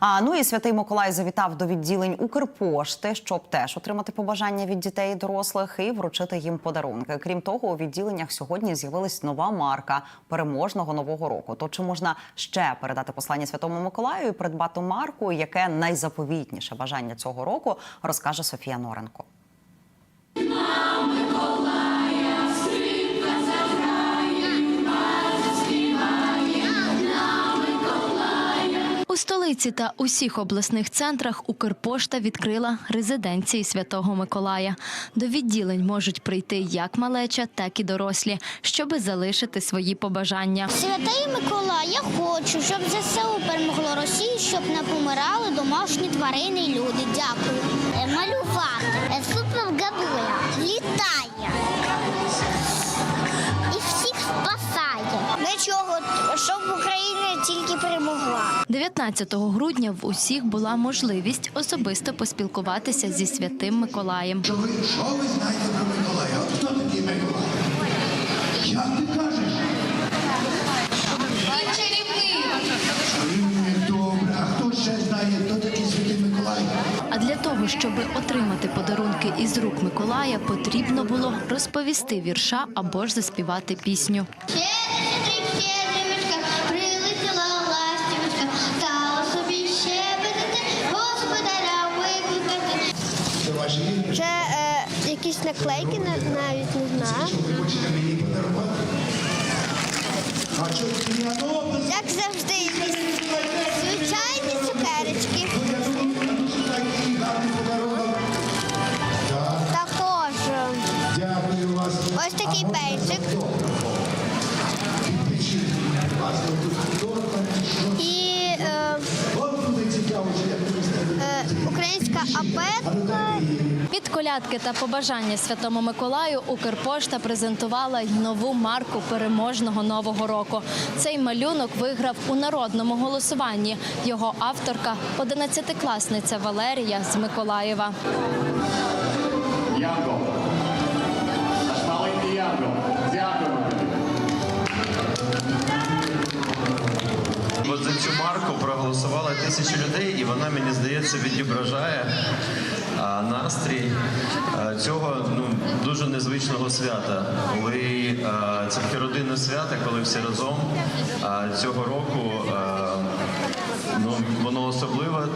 А ну і святий Миколай завітав до відділень Укрпошти, щоб теж отримати побажання від дітей і дорослих і вручити їм подарунки. Крім того, у відділеннях сьогодні з'явилась нова марка переможного нового року. То чи можна ще передати послання Святому Миколаю і придбати марку, яке найзаповітніше бажання цього року, розкаже Софія Норенко. У столиці та усіх обласних центрах Укрпошта відкрила резиденції Святого Миколая. До відділень можуть прийти як малеча, так і дорослі, щоби залишити свої побажання. Святий Миколай, я хочу, щоб ЗСУ перемогло Росію, щоб не помирали домашні тварини і люди. Дякую. Е, Малювати. Супергабуя. Літає. І всіх спасає. Нічого, щоб Україна тільки перемогла. 19 грудня в усіх була можливість особисто поспілкуватися зі святим Миколаєм. Що ви, що ви знаєте про Миколая? Хто такий Миколай? Як ти кажеш? Добре, а хто ще знає, хто такий святий Миколай? А для того, щоб отримати подарунки із рук Миколая, потрібно було розповісти вірша або ж заспівати пісню. Якісь наклейки, навіть не знаю. Як завжди, звичайні цукерочки. Також ось такий пейсик. і е, е, українська абетка. Від колядки та побажання Святому Миколаю Укрпошта презентувала й нову марку переможного нового року. Цей малюнок виграв у народному голосуванні. Його авторка – 11-класниця Валерія з Миколаєва. Янго. От за цю марку проголосували тисячі людей, і вона, мені здається, відображає настрій цього ну, дуже незвичного свята. Коли це таке родинне свято, коли всі разом цього року ну, воно особливе.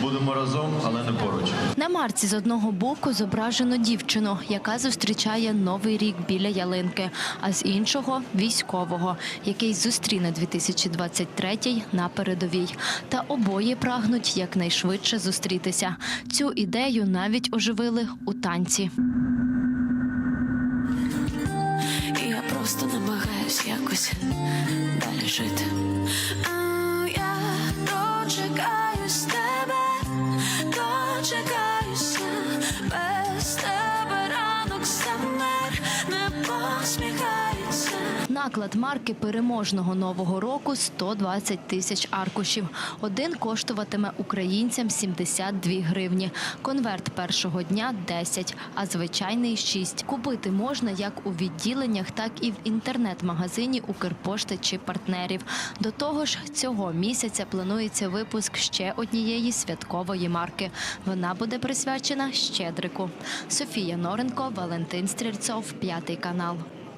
Будемо разом, але не поруч. На марці з одного боку зображено дівчину, яка зустрічає новий рік біля ялинки, а з іншого військового, який зустріне 2023 на передовій. Та обоє прагнуть якнайшвидше зустрітися. Цю ідею навіть оживили у танці. Я просто намагаюсь якось далі жити. Я дочекаюсь тебе, Наклад марки переможного нового року 120 тисяч аркушів. Один коштуватиме українцям 72 гривні. Конверт першого дня 10, а звичайний 6. Купити можна як у відділеннях, так і в інтернет-магазині Укрпошти чи партнерів. До того ж, цього місяця планується випуск ще однієї святкової марки. Вона буде присвячена Щедрику. Софія Норенко, Валентин Стрільцов, п'ятий канал.